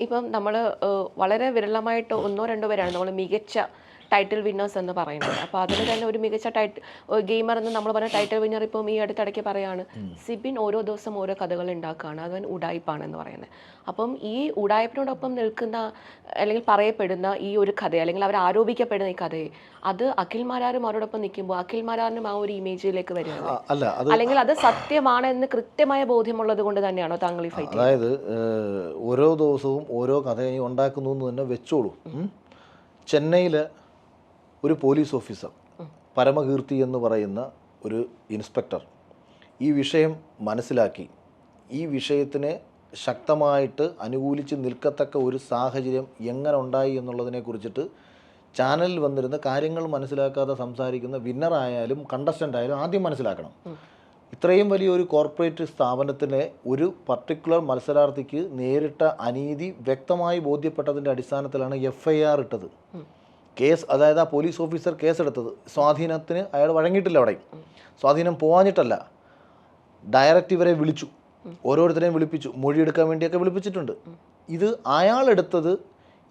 ഇപ്പം നമ്മൾ വളരെ വിരളമായിട്ട് ഒന്നോ രണ്ടോ പേരാണ് നമ്മൾ മികച്ച ടൈറ്റിൽ വിന്നേഴ്സ് എന്ന് പറയുന്നത്. അപ്പോൾ അതിന് തന്നെ ഒരു മികച്ച ടൈറ്റ് ഗെയിമർ എന്ന് നമ്മൾ പറഞ്ഞ ടൈറ്റിൽ വിന്നർ ഇപ്പം ഈ അടുത്തിടയ്ക്ക് പറയാണ് സിബിൻ ഓരോ ദിവസം ഓരോ കഥകൾ ഉണ്ടാക്കുകയാണ്. അവൻ ഉടായ്പാണെന്ന് പറയുന്നത്. അപ്പം ഈ ഉടായ്പിനോടൊപ്പം നിൽക്കുന്ന അല്ലെങ്കിൽ പറയപ്പെടുന്ന ഈ ഒരു കഥ അല്ലെങ്കിൽ അവർ ആരോപിക്കപ്പെടുന്ന ഈ കഥയെ അത് അഖിൽ മാരാരും അവരോടൊപ്പം നിൽക്കുമ്പോൾ അഖിൽ മാരാറിനും ആ ഒരു ഇമേജിലേക്ക് വരുന്നത് അല്ലെങ്കിൽ അല്ല അത് അത് സത്യമാണെന്ന് കൃത്യമായ ബോധ്യമുള്ളത് കൊണ്ട് തന്നെയാണോ താങ്കൾ ഈ ഫൈറ്റ് അതായത് ഓരോ ദിവസവും ഓരോ കഥ ഉണ്ടാക്കുന്നു എന്ന് തന്നെ വെച്ചോളൂ. ചെന്നൈയിൽ ഒരു പോലീസ് ഓഫീസർ പരമകീർത്തി എന്ന് പറയുന്ന ഒരു ഇൻസ്പെക്ടർ ഈ വിഷയം മനസ്സിലാക്കി. ഈ വിഷയത്തിനെ ശക്തമായിട്ട് അനുകൂലിച്ച് നിൽക്കത്തക്ക ഒരു സാഹചര്യം എങ്ങനെ ഉണ്ടായി എന്നുള്ളതിനെ കുറിച്ചിട്ട് ചാനലിൽ വന്നിരുന്ന കാര്യങ്ങൾ മനസ്സിലാക്കാതെ സംസാരിക്കുന്ന വിന്നറായാലും കണ്ടസ്റ്റന്റ് ആയാലും ആദ്യം മനസ്സിലാക്കണം. ഇത്രയും വലിയൊരു കോർപ്പറേറ്റ് സ്ഥാപനത്തിനെ ഒരു പർട്ടിക്കുലർ മത്സരാർത്ഥിക്ക് നേരിട്ട അനീതി വ്യക്തമായി ബോധ്യപ്പെട്ടതിന്റെ അടിസ്ഥാനത്തിലാണ് എഫ് ഐ ആർ ഇട്ടത്. കേസ് അതായത് ആ പോലീസ് ഓഫീസർ കേസെടുത്തത് സ്വാധീനത്തിന് അയാൾ വഴങ്ങിയിട്ടില്ല അവിടെ. സ്വാധീനം പോവാഞ്ഞിട്ടല്ല. ഡയറക്റ്റ് ഇവരെ വിളിച്ചു. ഓരോരുത്തരെയും വിളിപ്പിച്ചു. മൊഴിയെടുക്കാൻ വേണ്ടിയൊക്കെ വിളിപ്പിച്ചിട്ടുണ്ട്. ഇത് അയാളെടുത്തത്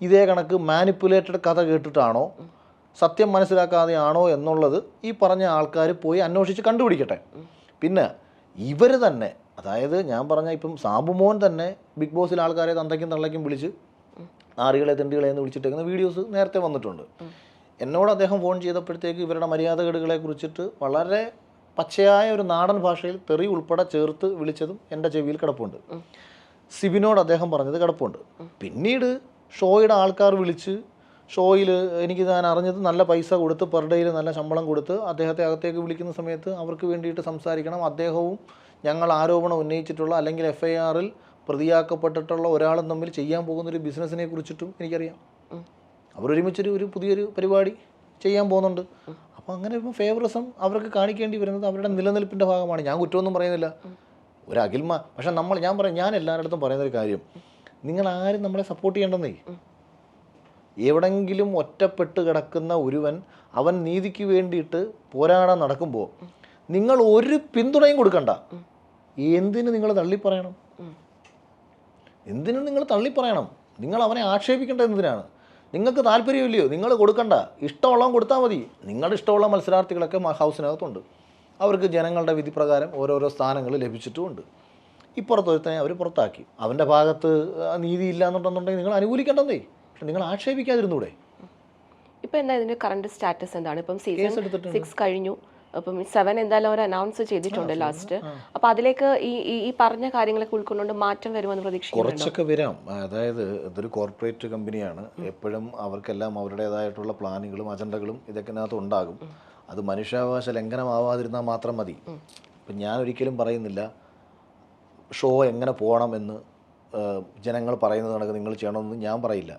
ഇതേ കണക്ക് മാനിപ്പുലേറ്റഡ് കഥ കേട്ടിട്ടാണോ സത്യം മനസ്സിലാക്കാതെയാണോ എന്നുള്ളത് ഈ പറഞ്ഞ ആൾക്കാർ പോയി അന്വേഷിച്ച് കണ്ടുപിടിക്കട്ടെ. പിന്നെ ഇവർ തന്നെ അതായത് ഞാൻ പറഞ്ഞ ഇപ്പം സാബുമോൻ തന്നെ ബിഗ് ബോസിൽ ആൾക്കാരെ തന്തയ്ക്കും തള്ളയ്ക്കും വിളിച്ച് നാറികളെ തെണ്ടികളെ എന്ന് വിളിച്ചിട്ടേക്കുന്ന വീഡിയോസ് നേരത്തെ വന്നിട്ടുണ്ട്. എന്നോട് അദ്ദേഹം ഫോൺ ചെയ്തപ്പോഴത്തേക്ക് ഇവരുടെ മര്യാദകേടുകളെ കുറിച്ചിട്ട് വളരെ പച്ചയായ ഒരു നാടൻ ഭാഷയിൽ തെറി ഉൾപ്പെടെ ചേർത്ത് വിളിച്ചതും എന്റെ ചെവിയിൽ കിടപ്പുണ്ട്. സിബിനോട് അദ്ദേഹം പറഞ്ഞത് കിടപ്പുണ്ട്. പിന്നീട് ഷോയുടെ ആൾക്കാർ വിളിച്ച് ഷോയിൽ എനിക്ക് ഞാൻ അറിഞ്ഞത് നല്ല പൈസ കൊടുത്ത് പെർ ഡേയിൽ നല്ല ശമ്പളം കൊടുത്ത് അദ്ദേഹത്തെ അകത്തേക്ക് വിളിക്കുന്ന സമയത്ത് അവർക്ക് വേണ്ടിയിട്ട് സംസാരിക്കണം. അദ്ദേഹവും ഞങ്ങൾ ആരോപണം ഉന്നയിച്ചിട്ടുള്ള അല്ലെങ്കിൽ എഫ് ഐ ആറിൽ പ്രതിയാക്കപ്പെട്ടിട്ടുള്ള ഒരാളും തമ്മിൽ ചെയ്യാൻ പോകുന്ന ഒരു ബിസിനസ്സിനെ കുറിച്ചിട്ടും എനിക്കറിയാം. അവരൊരുമിച്ചൊരു ഒരു പുതിയൊരു പരിപാടി ചെയ്യാൻ പോകുന്നുണ്ട്. അപ്പോൾ അങ്ങനെ ഇപ്പം ഫേവറിസം അവർക്ക് കാണിക്കേണ്ടി വരുന്നത് അവരുടെ നിലനിൽപ്പിന്റെ ഭാഗമാണ്. ഞാൻ കുറ്റമൊന്നും പറയുന്നില്ല. ഒരു അഖിൽമ പക്ഷെ നമ്മൾ ഞാൻ പറയാം ഞാൻ എല്ലാവരുടെ പറയുന്ന ഒരു കാര്യം. നിങ്ങൾ ആരും നമ്മളെ സപ്പോർട്ട് ചെയ്യേണ്ടെന്നേ. എവിടെങ്കിലും ഒറ്റപ്പെട്ട് കിടക്കുന്ന ഒരുവൻ അവൻ നീതിക്ക് വേണ്ടിയിട്ട് പോരാടാൻ നടക്കുമ്പോൾ നിങ്ങൾ ഒരു പിന്തുണയും കൊടുക്കണ്ട. എന്തിന് നിങ്ങൾ തള്ളിപ്പറയണം? എന്തിനും നിങ്ങൾ തള്ളിപ്പറയണം. നിങ്ങൾ അവനെ ആക്ഷേപിക്കേണ്ട എന്തിനാണ്? നിങ്ങൾക്ക് താല്പര്യമില്ലയോ? നിങ്ങൾ കൊടുക്കണ്ട. ഇഷ്ടമുള്ളവൻ കൊടുത്താൽ മതി. നിങ്ങളുടെ ഇഷ്ടമുള്ള മത്സരാർത്ഥികളൊക്കെ ഹൗസിനകത്തുണ്ട്. അവർക്ക് ജനങ്ങളുടെ വിധി പ്രകാരം ഓരോരോ സ്ഥാനങ്ങൾ ലഭിച്ചിട്ടുമുണ്ട്. ഇപ്പുറത്തൊരുത്തനെ അവർ പുറത്താക്കി. അവന്റെ ഭാഗത്ത് നീതി ഇല്ല എന്നുണ്ടെന്നുണ്ടെങ്കിൽ നിങ്ങൾ അനുകൂലിക്കേണ്ടതേ. പക്ഷെ നിങ്ങൾ ആക്ഷേപിക്കാതിരുന്നൂടെ. ഇപ്പം എന്താ ഇതിന്റെ കറണ്ട് സ്റ്റാറ്റസ് എന്താണ്? ഇപ്പം സീസൺ. സിക്സ് കഴിഞ്ഞു. അപ്പം സെവൻ എന്തായാലും അവർ അനൗൺസ് ചെയ്തിട്ടുണ്ട് ലാസ്റ്റ് അപ്പൊ അതിലേക്ക് ഈ ഈ- പറഞ്ഞ കാര്യങ്ങളൊക്കെ ഉൾക്കൊണ്ടുകൊണ്ട് മാറ്റം വരുമെന്ന് പ്രതീക്ഷിക്കുന്നു കുറച്ചൊക്കെ വരാം. അതായത് ഇതൊരു കോർപ്പറേറ്റ് കമ്പനിയാണ് എപ്പോഴും അവർക്കെല്ലാം അവരുടേതായിട്ടുള്ള പ്ലാനുകളും അജണ്ടകളും ഇതൊക്കെ അതിനകത്ത് ഉണ്ടാകും. അത് മനുഷ്യാവകാശ ലംഘനമാവാതിരുന്നാൽ മാത്രം മതി ഇപ്പം ഞാൻ ഒരിക്കലും പറയുന്നില്ല ഷോ എങ്ങനെ പോകണമെന്ന് ജനങ്ങൾ പറയുന്നത് കണക്ക് നിങ്ങൾ ചെയ്യണമെന്ന് ഞാൻ പറയില്ല.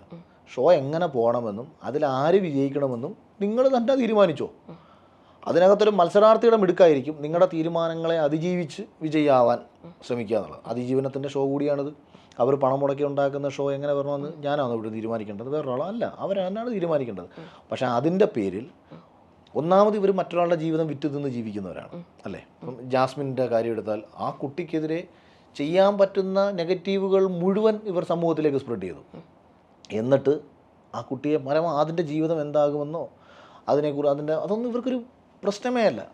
ഷോ എങ്ങനെ പോകണമെന്നും അതിൽ ആര് വിജയിക്കണമെന്നും നിങ്ങൾ തന്നെ തീരുമാനിച്ചോ. അതിനകത്തൊരു മത്സരാർത്ഥിയുടെ മിടുക്കായിരിക്കും നിങ്ങളുടെ തീരുമാനങ്ങളെ അതിജീവിച്ച് വിജയിയാവാൻ ശ്രമിക്കുക എന്നുള്ളത്. അതിജീവനത്തിന്റെ ഷോ കൂടിയാണിത്. അവർ പണം മുടക്കി ഉണ്ടാക്കുന്ന ഷോ എങ്ങനെ വരണമെന്ന് ഞാനാണ് ഇവിടെ തീരുമാനിക്കേണ്ടത്? വേറൊരാളല്ല അവരാണ് തീരുമാനിക്കേണ്ടത്. പക്ഷേ അതിന്റെ പേരിൽ ഒന്നാമത് ഇവർ മറ്റൊരാളുടെ ജീവിതം വിറ്റ് തിന്ന് ജീവിക്കുന്നവരാണ്. അല്ലേ? ഇപ്പം ജാസ്മിന്റെ കാര്യം എടുത്താൽ ആ കുട്ടിക്കെതിരെ ചെയ്യാൻ പറ്റുന്ന നെഗറ്റീവുകൾ മുഴുവൻ ഇവർ സമൂഹത്തിലേക്ക് സ്പ്രെഡ് ചെയ്തു. എന്നിട്ട് ആ കുട്ടിയെ പരമ അതിന്റെ ജീവിതം എന്താകുമെന്നോ അതിനെക്കുറിച്ച് അതിന്റെ അതൊന്നും ഇവർക്കൊരു പ്രശ്നമേ അല്ല.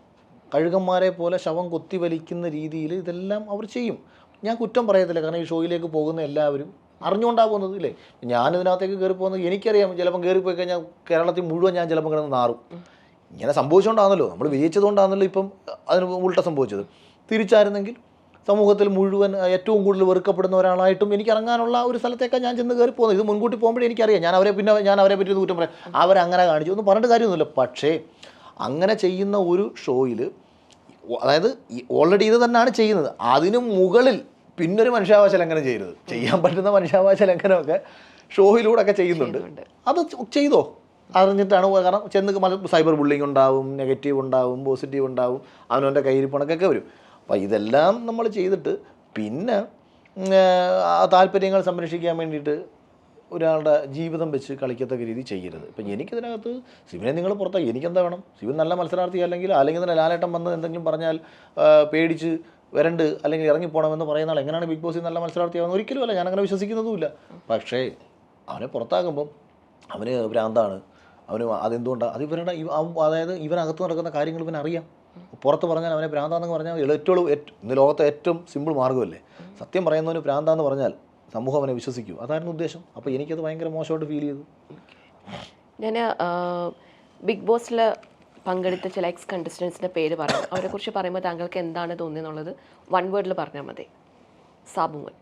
കഴുകന്മാരെ പോലെ ശവം കൊത്തി വലിക്കുന്ന രീതിയിൽ ഇതെല്ലാം അവർ ചെയ്യും. ഞാൻ കുറ്റം പറയത്തില്ല. കാരണം ഈ ഷോയിലേക്ക് പോകുന്ന എല്ലാവരും അറിഞ്ഞുകൊണ്ടാ പോകുന്നത് ഇല്ലേ? ഞാനിതിനകത്തേക്ക് കയറി പോകുന്നത് എനിക്കറിയാം. ചിലപ്പം കയറിപ്പോയി കഴിഞ്ഞാൽ കേരളത്തിൽ മുഴുവൻ ഞാൻ ചിലപ്പം കിടന്ന് നാറും. ഇങ്ങനെ സംഭവിച്ചുകൊണ്ടാണല്ലോ. നമ്മൾ വിജയിച്ചതുകൊണ്ടാണല്ലോ ഇപ്പം അതിന് ഉൾട്ട സംഭവിച്ചത്. തിരിച്ചായിരുന്നെങ്കിൽ സമൂഹത്തിൽ മുഴുവൻ ഏറ്റവും കൂടുതൽ വെറുക്കപ്പെടുന്ന ഒരാളായിട്ടും എനിക്ക് ഇറങ്ങാനുള്ള ഒരു സ്ഥലത്തേക്കാണ് ഞാൻ ചെന്ന് കയറി പോകുന്നത്. ഇത് മുൻകൂട്ടി പോകുമ്പോഴേ എനിക്കറിയാം. ഞാൻ അവരെ പിന്നെ ഞാൻ അവരെ പറ്റി കുറ്റം പറയാം. അവരങ്ങനെ കാണിച്ചു. ഒന്നും പറഞ്ഞിട്ട് കാര്യമൊന്നുമില്ല. പക്ഷേ അങ്ങനെ ചെയ്യുന്ന ഒരു ഷോയിൽ അതായത് ഓൾറെഡി ഇത് തന്നെയാണ് ചെയ്യുന്നത്. അതിനു മുകളിൽ പിന്നൊരു മനുഷ്യാവകാശ ലംഘനം ചെയ്യരുത്. ചെയ്യാൻ പറ്റുന്ന മനുഷ്യാവകാശ ലംഘനമൊക്കെ ഷോയിലൂടെ ഒക്കെ ചെയ്യുന്നുണ്ട്. അത് ചെയ്തോ? അറിഞ്ഞിട്ടാണ് കാരണം ചെന്ന് സൈബർ ബുള്ളിങ് ഉണ്ടാവും നെഗറ്റീവ് ഉണ്ടാവും പോസിറ്റീവ് ഉണ്ടാവും അവനവന്റെ കയ്യിരിപ്പണക്കൊക്കെ വരും. അപ്പോൾ ഇതെല്ലാം നമ്മൾ ചെയ്തിട്ട് പിന്നെ താല്പര്യങ്ങൾ സംരക്ഷിക്കാൻ വേണ്ടിയിട്ട് ഒരാളുടെ ജീവിതം വെച്ച് കളിക്കത്തക്ക രീതി ചെയ്യരുത്. ഇപ്പം എനിക്കിതിനകത്ത് ശിവനെ നിങ്ങൾ പുറത്താക്കി എനിക്കെന്താ വേണം? ശിവൻ നല്ല മത്സരാർത്ഥി അല്ലെങ്കിൽ അല്ലെങ്കിൽ തന്നെ ലാലേട്ടം വന്ന് എന്തെങ്കിലും പറഞ്ഞാൽ പേടിച്ച് വരണ്ട് അല്ലെങ്കിൽ ഇറങ്ങിപ്പോണമെന്ന് പറയുന്ന ആൾ എങ്ങനെയാണ് ബിഗ് ബോസിൽ നല്ല മത്സരാർത്ഥിയാവുന്നത് ഒരിക്കലും അല്ല ഞാനങ്ങനെ വിശ്വസിക്കുന്നതുമില്ല. പക്ഷേ അവനെ പുറത്താകുമ്പം അവന് ഭ്രാന്താണ്. അവന് അതെന്തുകൊണ്ടാണ് അത് ഇവരുടെ അതായത് ഇവനകത്ത് നടക്കുന്ന കാര്യങ്ങൾ ഇവനറിയാം പുറത്ത് പറഞ്ഞാൽ അവനെ ഭ്രാന്താന്ന് പറഞ്ഞാൽ ഏറ്റവും ഇന്ന് ലോകത്തെ ഏറ്റവും സിമ്പിൾ മാർഗമല്ലേ? സത്യം പറയുന്നവന് ഭ്രാന്താന്ന് പറഞ്ഞാൽ സമൂഹം അവനെ വിശ്വസിക്കൂ. അതായിരുന്നു ഉദ്ദേശം. അപ്പോൾ എനിക്കത് ഭയങ്കര മോശമായിട്ട് ഫീൽ ചെയ്തു. ഞാൻ ബിഗ് ബോസിൽ പങ്കെടുത്ത ചില എക്സ് കണ്ടസ്റ്റൻസിന്റെ പേര് പറയാം അവരെക്കുറിച്ച് പറയുമ്പോൾ താങ്കൾക്ക് എന്താണ് തോന്നിയെന്നുള്ളത് വൺ വേർഡിൽ പറഞ്ഞാൽ മതി. സാബുമോൻ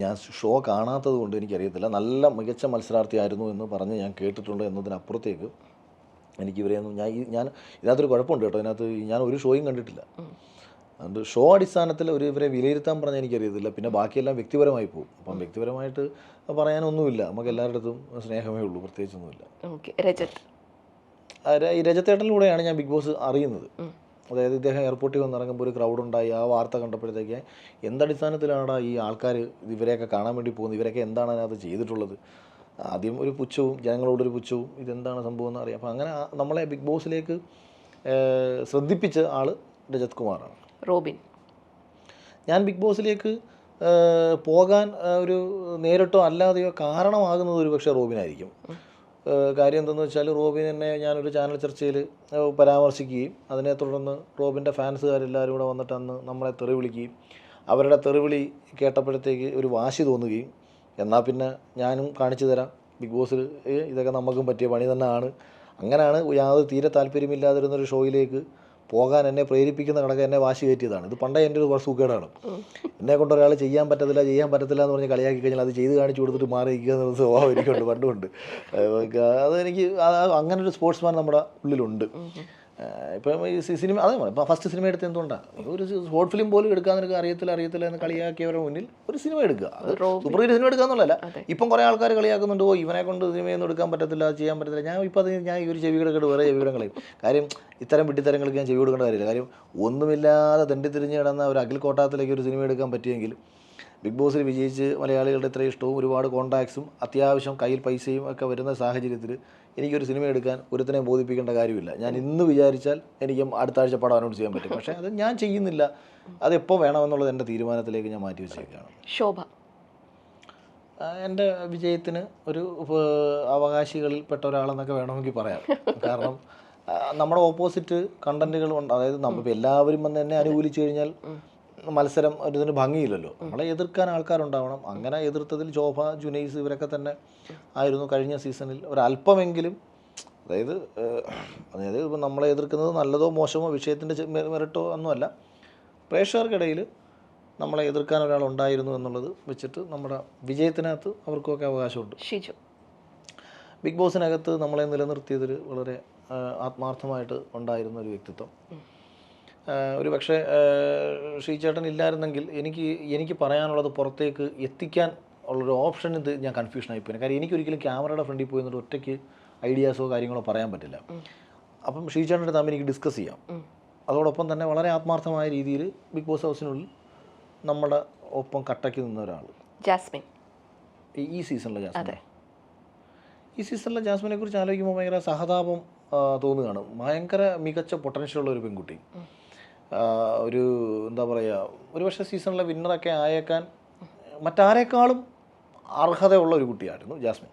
ഞാൻ ഷോ കാണാത്തത് കൊണ്ട് എനിക്കറിയത്തില്ല. നല്ല മികച്ച മത്സരാർത്ഥിയായിരുന്നു എന്ന് പറഞ്ഞ് ഞാൻ കേട്ടിട്ടുണ്ട് എന്നതിനപ്പുറത്തേക്ക് എനിക്ക് ഇവരെയൊന്നും ഞാൻ ഞാൻ ഇതിനകത്തൊരു കുഴപ്പമുണ്ട് കേട്ടോ. ഇതിനകത്ത് ഞാൻ ഒരു ഷോയും കണ്ടിട്ടില്ല. അതുകൊണ്ട് ഷോ അടിസ്ഥാനത്തിൽ ഒരു ഇവരെ വിലയിരുത്താൻ പറഞ്ഞാൽ എനിക്കറിയത്തില്ല. പിന്നെ ബാക്കിയെല്ലാം വ്യക്തിപരമായി പോകും. അപ്പം വ്യക്തിപരമായിട്ട് പറയാനൊന്നുമില്ല. നമുക്ക് എല്ലാവരുടെ അടുത്തും സ്നേഹമേ ഉള്ളൂ. പ്രത്യേകിച്ചൊന്നുമില്ല. ഓക്കെ. രജത്. ഈ രജത്തേട്ടനിലൂടെയാണ് ഞാൻ ബിഗ് ബോസ് അറിയുന്നത്. അതായത് ഇദ്ദേഹം എയർപോർട്ടിൽ വന്നിറങ്ങുമ്പോൾ ഒരു ക്രൗഡ് ഉണ്ടായി ആ വാർത്ത കണ്ടപ്പോഴത്തേക്ക് എന്തടിസ്ഥാനത്തിലാണ് ഈ ആൾക്കാർ ഇവരെയൊക്കെ കാണാൻ വേണ്ടി പോകുന്നത്? ഇവരൊക്കെ എന്താണ് അതിനകത്ത് ചെയ്തിട്ടുള്ളത്? ആദ്യം ഒരു പുച്ഛവും ജനങ്ങളോടൊരു പുച്ഛവും ഇതെന്താണ് സംഭവം എന്ന് അറിയാം അപ്പോൾ അങ്ങനെ നമ്മളെ ബിഗ് ബോസിലേക്ക് ശ്രദ്ധിപ്പിച്ച ആൾ രജത് കുമാറാണ്. റോബിൻ. ഞാൻ ബിഗ് ബോസിലേക്ക് പോകാൻ ഒരു നേരിട്ടോ അല്ലാതെയോ കാരണമാകുന്നത് ഒരു പക്ഷേ റോബിനായിരിക്കും കാര്യം എന്തെന്ന് വെച്ചാൽ റോബിൻ എന്നെ ഞാനൊരു ചാനൽ ചർച്ചയിൽ പരാമർശിക്കുകയും അതിനെ തുടർന്ന് റോബിന്റെ ഫാൻസുകാരെല്ലാവരും കൂടെ വന്നിട്ട് അന്ന് നമ്മളെ തെറി വിളിക്കുകയും അവരുടെ തെറിവിളി കേട്ടപ്പോഴത്തേക്ക് ഒരു വാശി തോന്നുകയും എന്നാൽ പിന്നെ ഞാനും കാണിച്ചു തരാം. ബിഗ് ബോസിൽ ഇതൊക്കെ നമുക്കും പറ്റിയ പണി തന്നെയാണ്. അങ്ങനെയാണ് യാതൊരു തീരെ താല്പര്യമില്ലാതിരുന്നൊരു ഷോയിലേക്ക് പോകാൻ എന്നെ പ്രേരിപ്പിക്കുന്ന കണക്ക് എന്നെ വാശി കയറ്റിയതാണ്. ഇത് പണ്ടേ എന്റെ ഒരു സൂക്കേടാണ് എന്നെ കൊണ്ട് ഒരാൾ ചെയ്യാൻ പറ്റത്തില്ല ചെയ്യാൻ പറ്റത്തില്ല എന്ന് പറഞ്ഞ് കളിയാക്കി കഴിഞ്ഞാൽ അത് ചെയ്ത് കാണിച്ചു കൊടുത്തിട്ട് മാറി ഇരിക്കുക എന്നുള്ള സ്വഭാവം എനിക്കുണ്ട് പണ്ടുമുണ്ട്. അതെനിക്ക് അങ്ങനെ ഒരു സ്പോർട്സ്മാൻ നമ്മുടെ ഉള്ളിലുണ്ട്. ഇപ്പം ഈ സിനിമ അതെ ഇപ്പം ഫസ്റ്റ് സിനിമ എടുത്ത് എന്തുകൊണ്ടാണ് ഒരു ഷോർട്ട് ഫിലിം പോലും എടുക്കാൻ നിനക്ക് അറിയത്തില്ല അറിയത്തില്ല എന്ന് കളിയാക്കിയവരുടെ മുന്നിൽ ഒരു സിനിമ എടുക്കുക. അത് സൂപ്പർ ഹീറോ സിനിമ എടുക്കുക എന്നുള്ളതല്ല. ഇപ്പം കുറേ ആൾക്കാർ കളിയാക്കുന്നുണ്ട് ഓ ഇവനെ കൊണ്ട് സിനിമയൊന്നും എടുക്കാൻ പറ്റത്തില്ല ചെയ്യാൻ പറ്റത്തില്ല. ഞാൻ ഇപ്പം അത് ഞാൻ ഈ ഒരു ചെവി കിടക്കിട്ട് വേറെ ചെവി കളയും. കാര്യം ഇത്തരം വിട്ടിത്തരങ്ങൾക്ക് ഞാൻ ചെവി കൊടുക്കേണ്ട കാര്യമില്ല. കാര്യം ഒന്നുമില്ലാതെ തെണ്ടി തിരിഞ്ഞ് കിടന്ന ഒരു അഖിൽ കോട്ടാത്തിലേക്ക് ഒരു സിനിമ എടുക്കാൻ പറ്റിയെങ്കിൽ ബിഗ് ബോസിൽ വിജയിച്ച് മലയാളികളുടെ ഇത്രയും ഇഷ്ടവും ഒരുപാട് കോൺടാക്ട്സും അത്യാവശ്യം കയ്യിൽ പൈസയും ഒക്കെ വരുന്ന സാഹചര്യത്തിൽ എനിക്കൊരു സിനിമ എടുക്കാൻ ഒരുത്തനെ ബോധിപ്പിക്കേണ്ട കാര്യമില്ല. ഞാൻ ഇന്ന് വിചാരിച്ചാൽ എനിക്ക് അടുത്ത ആഴ്ച പടം അനൗൺസ് ചെയ്യാൻ പറ്റും. പക്ഷേ അത് ഞാൻ ചെയ്യുന്നില്ല. അതെപ്പോൾ വേണമെന്നുള്ളത് എന്റെ തീരുമാനത്തിലേക്ക് ഞാൻ മാറ്റി വെച്ചേക്കാണ്. ശോഭ. എന്റെ വിജയത്തിന് ഒരു അവകാശികളിൽ അവകാശികളിൽപ്പെട്ട ഒരാളെന്നൊക്കെ വേണമെങ്കിൽ പറയാം. കാരണം നമ്മുടെ ഓപ്പോസിറ്റ് കണ്ടന്റുകൾ ഉണ്ട്. അതായത് നമ്മൾ എല്ലാവരും വന്ന് എന്നെ അനുകൂലിച്ചു കഴിഞ്ഞാൽ മത്സരം ഒരു ഇതിന് ഭംഗിയില്ലല്ലോ. നമ്മളെ എതിർക്കാൻ ആൾക്കാരുണ്ടാവണം. അങ്ങനെ എതിർത്തതിൽ ശോഭ ജുനൈസ് ഇവരൊക്കെ തന്നെ ആയിരുന്നു കഴിഞ്ഞ സീസണിൽ. ഒരല്പമെങ്കിലും അതായത് അതായത് ഇപ്പം നമ്മളെ എതിർക്കുന്നത് നല്ലതോ മോശമോ വിഷയത്തിന്റെ മെറിട്ടോ ഒന്നുമല്ല. പ്രേക്ഷകർക്കിടയിൽ നമ്മളെ എതിർക്കാൻ ഒരാൾ ഉണ്ടായിരുന്നു എന്നുള്ളത് വെച്ചിട്ട് നമ്മുടെ വിജയത്തിനകത്ത് അവർക്കൊക്കെ അവകാശമുണ്ട്. ഷിജു. ബിഗ് ബോസിനകത്ത് നമ്മളെ നിലനിർത്തിയതിൽ വളരെ ആത്മാർത്ഥമായിട്ട് ഉണ്ടായിരുന്ന ഒരു വ്യക്തിത്വം. ഒരു പക്ഷേ ശ്രീചേട്ടൻ ഇല്ലായിരുന്നെങ്കിൽ എനിക്ക് എനിക്ക് പറയാനുള്ളത് പുറത്തേക്ക് എത്തിക്കാൻ ഉള്ളൊരു ഓപ്ഷൻ ഇത് ഞാൻ കൺഫ്യൂഷനായി പോയി. കാര്യം എനിക്കൊരിക്കലും ക്യാമറയുടെ ഫ്രണ്ടിൽ പോയി എന്നിട്ട് ഒറ്റയ്ക്ക് ഐഡിയാസോ കാര്യങ്ങളോ പറയാൻ പറ്റില്ല. അപ്പം ശ്രീചേട്ടന്റെ തമ്മിൽ എനിക്ക് ഡിസ്കസ് ചെയ്യാം. അതോടൊപ്പം തന്നെ വളരെ ആത്മാർത്ഥമായ രീതിയിൽ ബിഗ് ബോസ് ഹൗസിനുള്ളിൽ നമ്മുടെ ഒപ്പം കട്ടയ്ക്ക് നിന്ന ഒരാൾ. ജാസ്മിൻ. ഈ- സീസണിലെ ജാസ്മിൻ. അതെ. ഈ സീസണിലെ ജാസ്മിനെ കുറിച്ച് ആലോചിക്കുമ്പോൾ ഭയങ്കര സഹതാപം തോന്നുകയാണ്. ഭയങ്കര മികച്ച പൊട്ടൻഷ്യൽ ഉള്ള ഒരു പെൺകുട്ടി. ഒരു എന്താ പറയുക ഒരു പക്ഷേ സീസണിലെ വിന്നറൊക്കെ ആയേക്കാൻ മറ്റാരേക്കാളും അർഹതയുള്ള ഒരു കുട്ടിയായിരുന്നു ജാസ്മിൻ.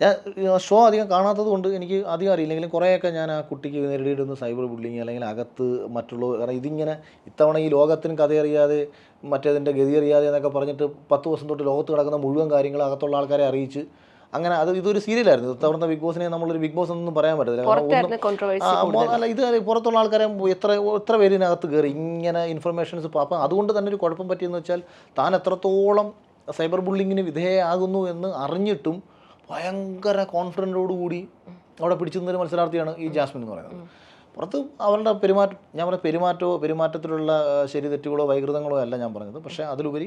ഞാൻ ഷോ അധികം കാണാത്തത് കൊണ്ട് എനിക്ക് അധികം അറിയില്ലെങ്കിലും കുറേയൊക്കെ ഞാൻ ആ കുട്ടിക്ക് നേരിടുന്ന സൈബർ ബുള്ളിങ് അല്ലെങ്കിൽ അകത്ത് മറ്റുള്ള കാരണം ഇതിങ്ങനെ ഇത്തവണ ഈ ലോകത്തിന് കഥയറിയാതെ മറ്റേതിന്റെ ഗതി അറിയാതെ എന്നൊക്കെ പറഞ്ഞിട്ട് പത്ത് ദിവസം തൊട്ട് ലോകത്ത് കിടക്കുന്ന മുഴുവൻ കാര്യങ്ങൾ അകത്തുള്ള ആൾക്കാരെ അറിയിച്ച് അങ്ങനെ അത് ഇതൊരു സീരിയലായിരുന്നു. തവർന്ന ബിഗ് ബോസിനെ നമ്മളൊരു ബിഗ് ബോസ് ഒന്നും പറയാൻ പറ്റത്തില്ല. അല്ല ഇത് പുറത്തുള്ള ആൾക്കാരെ എത്ര എത്ര പേരിനകത്ത് കയറി ഇങ്ങനെ ഇൻഫർമേഷൻസ് അപ്പം അതുകൊണ്ട് തന്നെ ഒരു കുഴപ്പം പറ്റിയെന്ന് വെച്ചാൽ താൻ എത്രത്തോളം സൈബർ ബുള്ളിങ്ങിന് വിധേയമാകുന്നു എന്ന് അറിഞ്ഞിട്ടും ഭയങ്കര കോൺഫിഡന്റോടുകൂടി അവിടെ പിടിച്ചു നിന്നൊരു മത്സരാർത്ഥിയാണ് ഈ ജാസ്മിൻ എന്ന് പറയുന്നത്. പുറത്ത് അവരുടെ പെരുമാറ്റം ഞാൻ പറഞ്ഞ പെരുമാറ്റമോ പെരുമാറ്റത്തിലുള്ള ശരി തെറ്റുകളോ വൈകൃതങ്ങളോ അല്ല ഞാൻ പറഞ്ഞത്. പക്ഷേ അതിലുപരി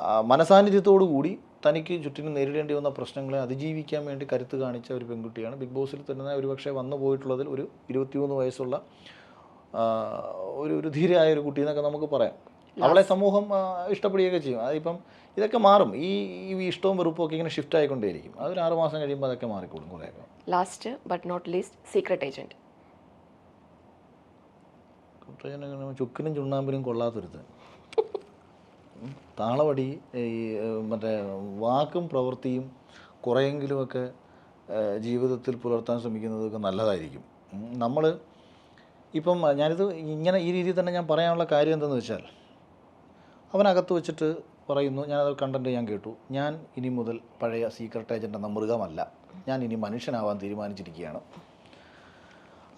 മനസാന്നിധ്യത്തോടു കൂടി തനിക്ക് ചുറ്റിനും നേരിടേണ്ടി വന്ന പ്രശ്നങ്ങളെ അതിജീവിക്കാൻ വേണ്ടി കരുത്ത് കാണിച്ച ഒരു പെൺകുട്ടിയാണ്. ബിഗ് ബോസിൽ തന്നെ ഒരു പക്ഷേ വന്നു പോയിട്ടുള്ളതിൽ ഒരു ഇരുപത്തിമൂന്ന് വയസ്സുള്ള ഒരു ഒരു ധീരയായ ഒരു കുട്ടി എന്നൊക്കെ നമുക്ക് പറയാം. അവളെ സമൂഹം ഇഷ്ടപ്പെടുകയൊക്കെ ചെയ്യും. അതിപ്പം ഇതൊക്കെ മാറും. ഈ ഈ ഇഷ്ടവും വെറുപ്പും ഒക്കെ ഇങ്ങനെ ഷിഫ്റ്റ് ആയിക്കൊണ്ടേയിരിക്കും. അതൊരു ആറ് മാസം കഴിയുമ്പോൾ അതൊക്കെ മാറിക്കോളും കുറേയൊക്കെ. Last but not least secret agent ചുക്കിനും ചുണ്ണാമ്പിനും കൊള്ളാത്തൊരുത്തൻ. താളവടി ഈ മറ്റേ വാക്കും പ്രവൃത്തിയും കുറേയെങ്കിലുമൊക്കെ ജീവിതത്തിൽ പുലർത്താൻ ശ്രമിക്കുന്നതൊക്കെ നല്ലതായിരിക്കും. നമ്മൾ ഇപ്പം ഞാനിത് ഇങ്ങനെ ഈ രീതിയിൽ തന്നെ ഞാൻ പറയാനുള്ള കാര്യം എന്തെന്ന് വെച്ചാൽ അവനകത്ത് വെച്ചിട്ട് പറയുന്നു ഞാനത് കണ്ടന്റ് ഞാൻ കേട്ടു. ഞാൻ ഇനി മുതൽ പഴയ സീക്രട്ട് ഏജന്റ് മൃഗമല്ല. ഞാൻ ഇനി മനുഷ്യനാവാൻ തീരുമാനിച്ചിരിക്കുകയാണ്.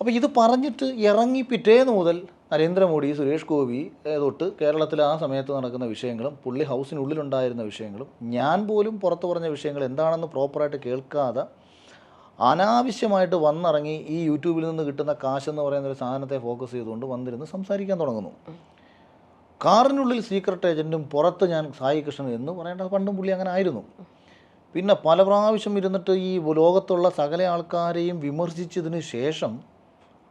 അപ്പോൾ ഇത് പറഞ്ഞിട്ട് ഇറങ്ങി പിറ്റേന്ന് മുതൽ നരേന്ദ്രമോദി സുരേഷ് ഗോപി തൊട്ട് കേരളത്തിൽ ആ സമയത്ത് നടക്കുന്ന വിഷയങ്ങളും പുള്ളി ഹൗസിനുള്ളിലുണ്ടായിരുന്ന വിഷയങ്ങളും ഞാൻ പോലും പുറത്തു പറഞ്ഞ വിഷയങ്ങൾ എന്താണെന്ന് പ്രോപ്പറായിട്ട് കേൾക്കാതെ അനാവശ്യമായിട്ട് വന്നിറങ്ങി ഈ യൂട്യൂബിൽ നിന്ന് കിട്ടുന്ന കാശെന്ന് പറയുന്ന ഒരു സാധനത്തെ ഫോക്കസ് ചെയ്തുകൊണ്ട് വന്നിരുന്ന് സംസാരിക്കാൻ തുടങ്ങുന്നു. കാറിനുള്ളിൽ സീക്രട്ട് ഏജന്റും പുറത്ത് ഞാൻ സായി കൃഷ്ണൻ എന്ന് പറയേണ്ട പണ്ടും പുള്ളി അങ്ങനെ ആയിരുന്നു. പിന്നെ പല പ്രാവശ്യം ഇരുന്നിട്ട് ഈ ലോകത്തുള്ള സകല ആൾക്കാരെയും വിമർശിച്ചതിന് ശേഷം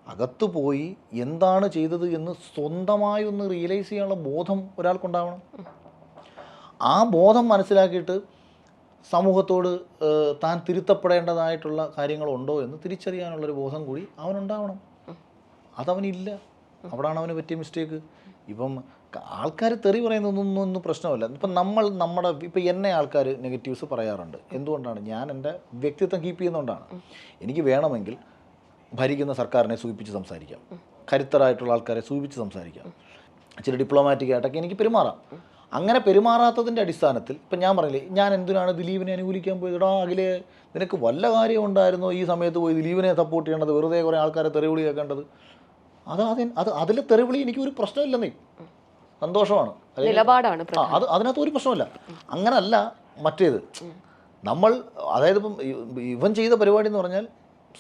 അകത്ത് പോയി എന്താണ് ചെയ്തത് എന്ന് സ്വന്തമായി ഒന്ന് റിയലൈസ് ചെയ്യാനുള്ള ബോധം ഒരാൾക്കുണ്ടാവണം. ആ ബോധം മനസ്സിലാക്കിയിട്ട് സമൂഹത്തോട് താൻ തിരുത്തപ്പെടേണ്ടതായിട്ടുള്ള കാര്യങ്ങളുണ്ടോ എന്ന് തിരിച്ചറിയാനുള്ളൊരു ബോധം കൂടി അവനുണ്ടാവണം. അതവനില്ല. അവിടാണ് അവന് പറ്റിയ മിസ്റ്റേക്ക് ഇപ്പം ആൾക്കാർ തെറി പറയുന്നതൊന്നും ഒന്നും പ്രശ്നമല്ല. ഇപ്പം നമ്മൾ നമ്മുടെ ഇപ്പം എന്നെ ആൾക്കാർ നെഗറ്റീവ്സ് പറയാറുണ്ട്. എന്തുകൊണ്ടാണ്? ഞാൻ എന്റെ വ്യക്തിത്വം കീപ്പ് ചെയ്യുന്നതുകൊണ്ടാണ് എനിക്ക് വേണമെങ്കിൽ ഭരിക്കുന്ന സർക്കാരിനെ സൂചിപ്പിച്ച് സംസാരിക്കാം. കരുത്തരായിട്ടുള്ള ആൾക്കാരെ സൂചിപ്പിച്ച് സംസാരിക്കാം. ഇച്ചിരി ഡിപ്ലോമാറ്റിക് ആയിട്ടൊക്കെ എനിക്ക് പെരുമാറാം. അങ്ങനെ പെരുമാറാത്തതിന്റെ അടിസ്ഥാനത്തിൽ ഇപ്പം ഞാൻ പറഞ്ഞില്ലേ ഞാൻ എന്തിനാണ് ദിലീപിനെ അനുകൂലിക്കാൻ പോയത്? എടാ അഖിലേ നിനക്ക് വല്ല കാര്യം ഉണ്ടായിരുന്നോ ഈ സമയത്ത് പോയി ദിലീപിനെ സപ്പോർട്ട് ചെയ്യേണ്ടത്? വെറുതെ കുറേ ആൾക്കാരെ തെറിവിളി കേൾക്കേണ്ടത് അത് അത് അത് അതിലെ തെറിവിളി എനിക്ക് ഒരു പ്രശ്നമില്ലെന്നേ. സന്തോഷമാണ്. നിലപാടാണ് അത് അതിനകത്ത് ഒരു പ്രശ്നമില്ല അങ്ങനല്ല മറ്റേത്. നമ്മൾ അതായത് ഇപ്പം ഇവൻ ചെയ്ത പരിപാടി എന്ന് പറഞ്ഞാൽ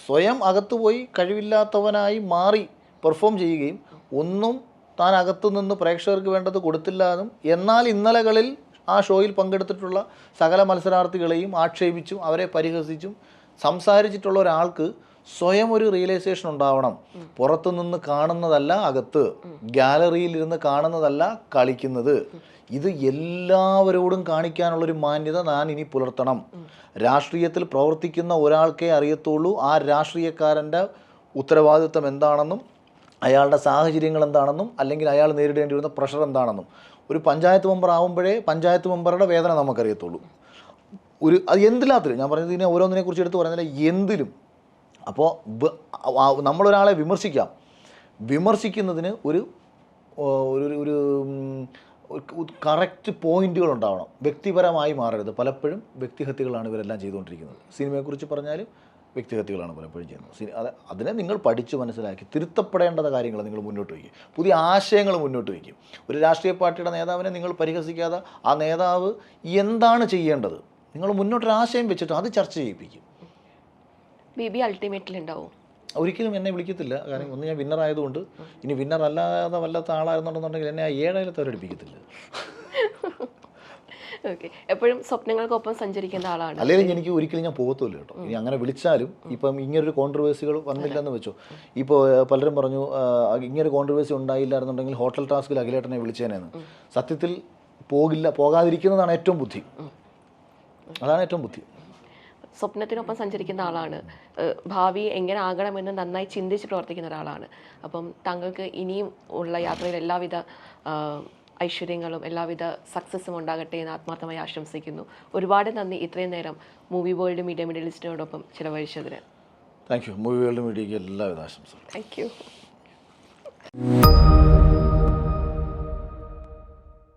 സ്വയം അകത്തുപോയി കഴിവില്ലാത്തവനായി മാറി പെർഫോം ചെയ്യുകയും ഒന്നും താൻ അകത്തു നിന്ന് പ്രേക്ഷകർക്ക് വേണ്ടത് കൊടുത്തില്ലാതും എന്നാൽ ഇന്നലകളിൽ ആ ഷോയിൽ പങ്കെടുത്തിട്ടുള്ള സകല മത്സരാർത്ഥികളെയും ആക്ഷേപിച്ചും അവരെ പരിഹസിച്ചും സംസാരിച്ചിട്ടുള്ള ഒരാൾക്ക് സ്വയം ഒരു റിയലൈസേഷൻ ഉണ്ടാവണം. പുറത്തുനിന്ന് കാണുന്നതല്ല അകത്ത്. ഗാലറിയിൽ ഇരുന്ന് കാണുന്നതല്ല കളിക്കുന്നത്. ഇത് എല്ലാവരോടും കാണിക്കാനുള്ളൊരു മാന്യത ഞാൻ ഇനി പുലർത്തണം. രാഷ്ട്രീയത്തിൽ പ്രവർത്തിക്കുന്ന ഒരാൾക്കേ അറിയത്തുള്ളൂ. ആ രാഷ്ട്രീയക്കാരന്റെ ഉത്തരവാദിത്വം എന്താണെന്നും അയാളുടെ സാഹചര്യങ്ങൾ എന്താണെന്നും അല്ലെങ്കിൽ അയാൾ നേരിടേണ്ടി വരുന്ന പ്രഷർ എന്താണെന്നും. ഒരു പഞ്ചായത്ത് മെമ്പർ ആവുമ്പോഴേ പഞ്ചായത്ത് മെമ്പറുടെ വേദന നമുക്കറിയത്തുള്ളൂ. ഒരു അത് എന്തിലാത്തിലും ഞാൻ പറഞ്ഞത് ഇതിനെ ഓരോന്നിനെ കുറിച്ച് എടുത്ത് പറയുന്നില്ല എന്തിലും. അപ്പോൾ നമ്മളൊരാളെ വിമർശിക്കാം. വിമർശിക്കുന്നതിന് ഒരു ഒരു- ഒരു കറക്റ്റ് പോയിന്റുകൾ ഉണ്ടാവണം. വ്യക്തിപരമായി മാറരുത്. പലപ്പോഴും വ്യക്തിഹത്യകളാണ് ഇവരെല്ലാം ചെയ്തുകൊണ്ടിരിക്കുന്നത്. സിനിമയെക്കുറിച്ച് പറഞ്ഞാലും വ്യക്തിഹത്യകളാണ് പലപ്പോഴും ചെയ്യുന്നത്. അതിനെ നിങ്ങൾ പഠിച്ച് മനസ്സിലാക്കി. തിരുത്തപ്പെടേണ്ട കാര്യങ്ങൾ നിങ്ങൾ മുന്നോട്ട് വയ്ക്കും. പുതിയ ആശയങ്ങൾ മുന്നോട്ട് വയ്ക്കും. ഒരു രാഷ്ട്രീയ പാർട്ടിയുടെ നേതാവിനെ നിങ്ങൾ പരിഹസിക്കാതെ ആ നേതാവ് എന്താണ് ചെയ്യേണ്ടത്? നിങ്ങൾ മുന്നോട്ടൊരു ആശയം വെച്ചിട്ട് അത് ചർച്ച ചെയ്യിപ്പിക്കും. ബേബി അൾട്ടിമേറ്റിൽ ഉണ്ടാവും. ഒരിക്കലും എന്നെ വിളിക്കത്തില്ല. കാരണം ഒന്ന് ഞാൻ വിന്നർ ആയതുകൊണ്ട് ഇനി വിന്നർ അല്ലാതെ വല്ലാത്ത ആളായിരുന്നുണ്ടെന്നുണ്ടെങ്കിൽ എന്നെ ആ ഏഴായിരത്തെ അവരടിപ്പിക്കത്തില്ല എപ്പോഴും സ്വപ്നങ്ങൾക്കൊപ്പം സഞ്ചരിക്കുന്ന ആളാണ്. അല്ലെങ്കിൽ എനിക്ക് ഒരിക്കലും ഞാൻ പോകത്തുമില്ല കേട്ടോ. ഇനി അങ്ങനെ വിളിച്ചാലും ഇപ്പം ഇങ്ങനൊരു കോൺട്രവേഴ്സികൾ വന്നില്ലെന്ന് വെച്ചു. ഇപ്പോൾ പലരും പറഞ്ഞു ഇങ്ങനൊരു കോൺട്രവേഴ്സി ഉണ്ടായില്ലായിരുന്നുണ്ടെങ്കിൽ ഹോട്ടൽ ടാസ്കിൽ അഖിലേട്ടനെ വിളിച്ചേനെന്ന്. സത്യത്തിൽ പോകില്ല പോകാതിരിക്കുന്നതാണ് ഏറ്റവും ബുദ്ധി. അതാണ് ഏറ്റവും ബുദ്ധി. സ്വപ്നത്തിനൊപ്പം സഞ്ചരിക്കുന്ന ആളാണ്. ഭാവി എങ്ങനെ ആകണമെന്ന് നന്നായി ചിന്തിച്ച് പ്രവർത്തിക്കുന്ന ഒരാളാണ്. അപ്പം താങ്കൾക്ക് ഇനിയും ഉള്ള യാത്രയിൽ എല്ലാവിധ ഐശ്വര്യങ്ങളും എല്ലാവിധ സക്സസ്സും ഉണ്ടാകട്ടെ എന്ന് ആത്മാർത്ഥമായി ആശംസിക്കുന്നു. ഒരുപാട് നന്ദി ഇത്രയും നേരം മൂവി വേൾഡ് മീഡിയ മിഡിലിസ്റ്റിനോടൊപ്പം ചിലവഴിച്ചതിന്. താങ്ക് യു മൂവി വേൾഡ് മീഡിയയ്ക്ക് എല്ലാവിധ ആശംസകളും. Thank you